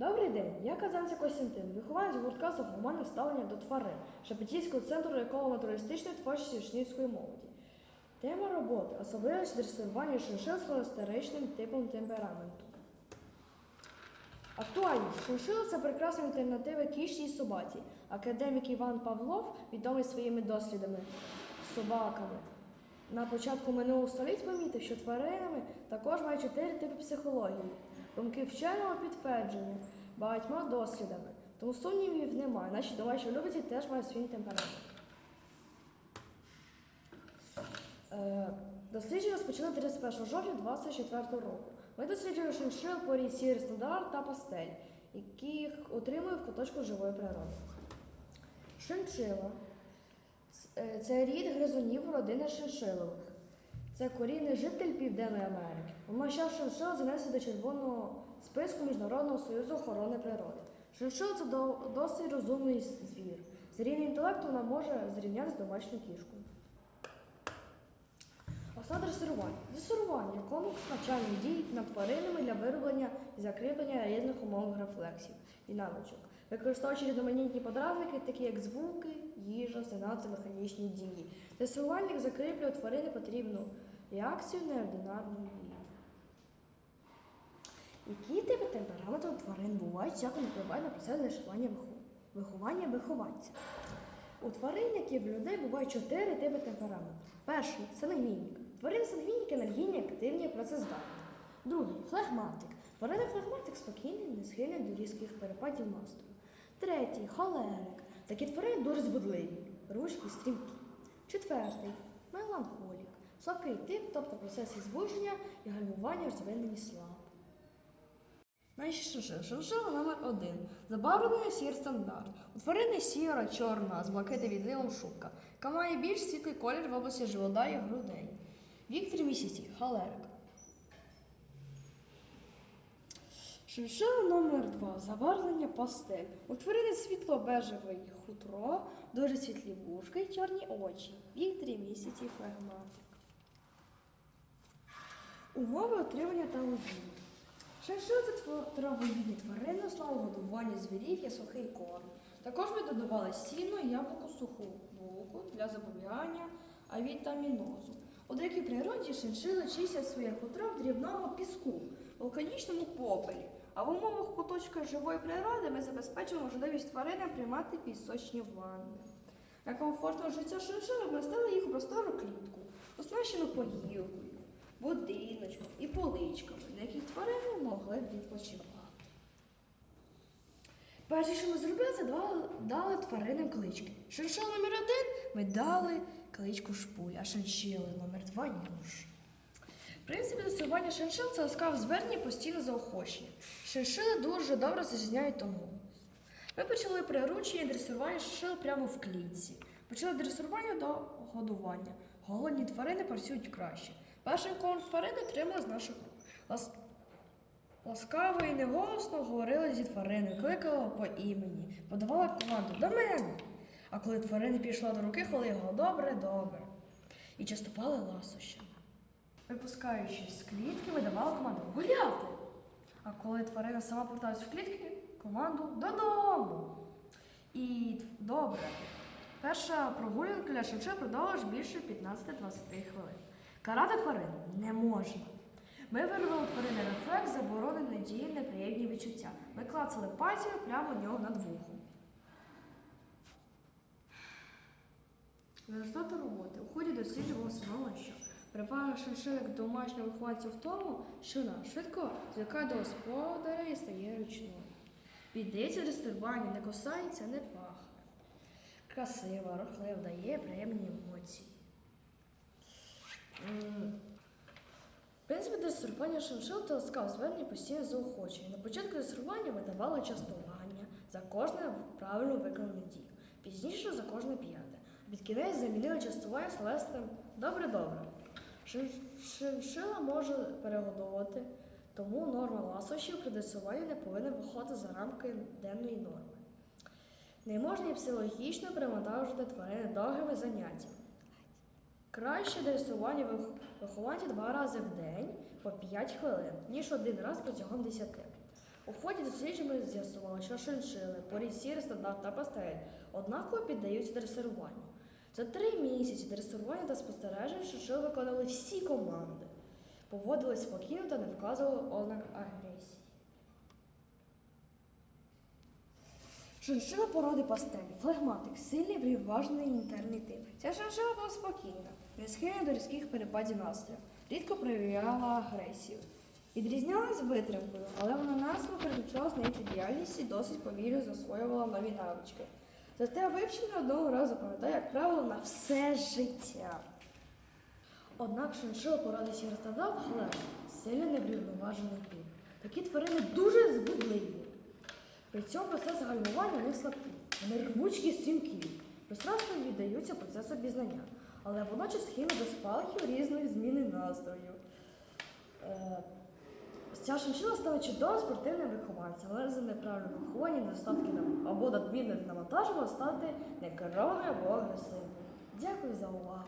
Добрий день, я Казанця Костянтин, вихованець гуртка з гуманне ставлення до тварин Шепетівського центру еколого-туристичної творчості учнівської молоді. Тема роботи особливості дресирування шиншил з холестеричним типом темпераменту. Актуальність. Шиншила – це прекрасна альтернатива кішці і собаці. Академік Іван Павлов, відомий своїми дослідами собаками, на початку минулого століття помітив, що тваринами також мають чотири типи психології. Думки вченого підтвердження багатьма дослідами. Тому сумнівів немає. Наші домашні улюбленці теж мають свій темперамент. Е, Дослідження розпочали 31 жовтня 2024 року. Ми досліджуємо шиншил по рід сірий стандарт та пастель, яких отримує в куточку живої природи. Шиншила е, це рід гризунів родини шиншилових. Це корінний житель Південної Америки. Омащав шиншил занесли до червоного списку Міжнародного союзу охорони природи. Шиншил це досить розумний звір. З рівнем інтелекту вона може зрівняти з домашньою кішкою. Основа дресирування. Дресирування комплекс навчальних дій над тваринами для вироблення і закріплення різних умовних рефлексів і навичок, використовуючи різноманітні подразники, такі як звуки, їжа, сигнал механічні дії. Дресирувальник закріплює тварини потрібну реакцію неординарну дію. Які типи темпераменту тварин бувають, як вони впливають на процес виховання виховання вихованця? У тварин, як і в людей, бувають чотири типи темпераменту. Перший сангвінік. Тварини сангвініки енергійні, активні, працездатні. Другий флегматик. Тварина флегматик спокійний, не схильний до різких перепадів настрою. Третій холерик. Такі тварини дуже збудливі, ручки, стрімкі. Четвертий меланхолік. Слабкий тип, тобто процес збудження і гальмування розвинені слаб. Шиншили. Шиншила номер один. Забарвлення сір стандарт. У тварини сіра, чорна, з блакити відливом шубка, яка має більш світлий колір в області живота і грудей. Вік 3 місяці. Халерик. Шиншила номер 2 Забарвлення пастель. У тварини світло-бежеве хутро, дуже світлі вушка і чорні очі. Вік 3 місяці флегматик. Умови отримання та ловіння. Шиншил це травоїдні тварини, основа годування звірів є сухий корм. Також ми додавали сіно, яблуко, суху булку для запобігання авітамінозу. У деякій природі шиншили чистять своє хутро в дрібному піску, вулканічному попелі. А в умовах куточка живої природи ми забезпечуємо можливість тваринам приймати пісочні ванни. Для комфортного життя шиншили ми стали їх у простору клітку, оснащену поїлкою, будиночком і поличками, на яких тварини могли б відпочивати. Перше, що ми зробили, це дали, тваринам клички. Шиншил номер один ми дали кличку шпуль, а шиншили номер два нюш. Принцип досягування шиншил це ласкаве звернення постійне заохочення. Шиншили дуже добре розрізняють тонус. Ми почали приручення і дресирування шиншил прямо в клітці. Почали дресирування до годування. Голодні тварини працюють краще. Перший корм тварини отримали з наших. Лас... Ласкаво і неголосно говорили зі твариною, кликали по імені, подавали команду до мене. А коли тварина пішла до руки, хвали його добре, добре. І частували ласощами. Випускаючись з клітки, видавали команду гуляти. А коли тварина сама поверталась в клітки, команду додому. І добре. Перша прогулянка для шиншил продовжилась більше 15-20 хвилин. Карати тварину не можна. Ми виробили у тварини рефлекс, заборонені надії, неприємні відчуття. Ми клацали пальцями прямо у нього над вухом. Результати роботи. У ході дослідження встановлено, що перевага шиншилик домашнього вихованця в тому, що вона швидко звикає до господаря і стає ручною. Піддається дресируванню, не кусається, не пахне. Красива, рухлива, дає приємні емоції. М, Принцип дресирування шиншил та ласкав звернення постійно заохочення. На початку дресирування ми давали частування за кожне правильно виконану дію. Пізніше за кожне п'яте. Під кінець замінили частування словесним добре-добре. Шин- Шиншила може перегодовувати, тому норма ласощів при дресуванні не повинна виходити за рамки денної норми. Не можна і психологічно перевантажувати тварини довгими заняттями. Краще дресування вих- вихованця два рази в день по 5 хвилин, ніж один раз протягом 10. У ході досліджень з'ясували, що шиншили, порід сірий, стандарт та пастель однаково піддаються дресируванню. За три місяці дресирування та спостережень шиншили виконали всі команди, поводились спокійно та не вказували ознак агресії. Шиншила породи пастелі, флегматик, сильний вріважний інтерний тип. Ця шиншила була спокійна, не схильна до різких перепадів настрою, рідко проявляла агресію. Відрізнялась витримкою, але вона насло переключалась на іншу діяльність і досить повільно засвоювала нові навички. Зате вивчення одного разу пам'ятає, як правило, на все життя. Однак шиншила породи сіростадав хлеб сильно неврівноважений тип. Такі тварини дуже збудливі. При цьому процес гальмування у слабкий. Вони рвучкі і стрімкі, пространство віддаються процесу пізнання, але водночас схильні до спалахів різних зміни настрою. Е, Ця шиншила стала чудовим спортивним вихованцем, але за неправильне виховання, недостатки або надмірне навантаження стати некерованою або агресивною. Дякую за увагу.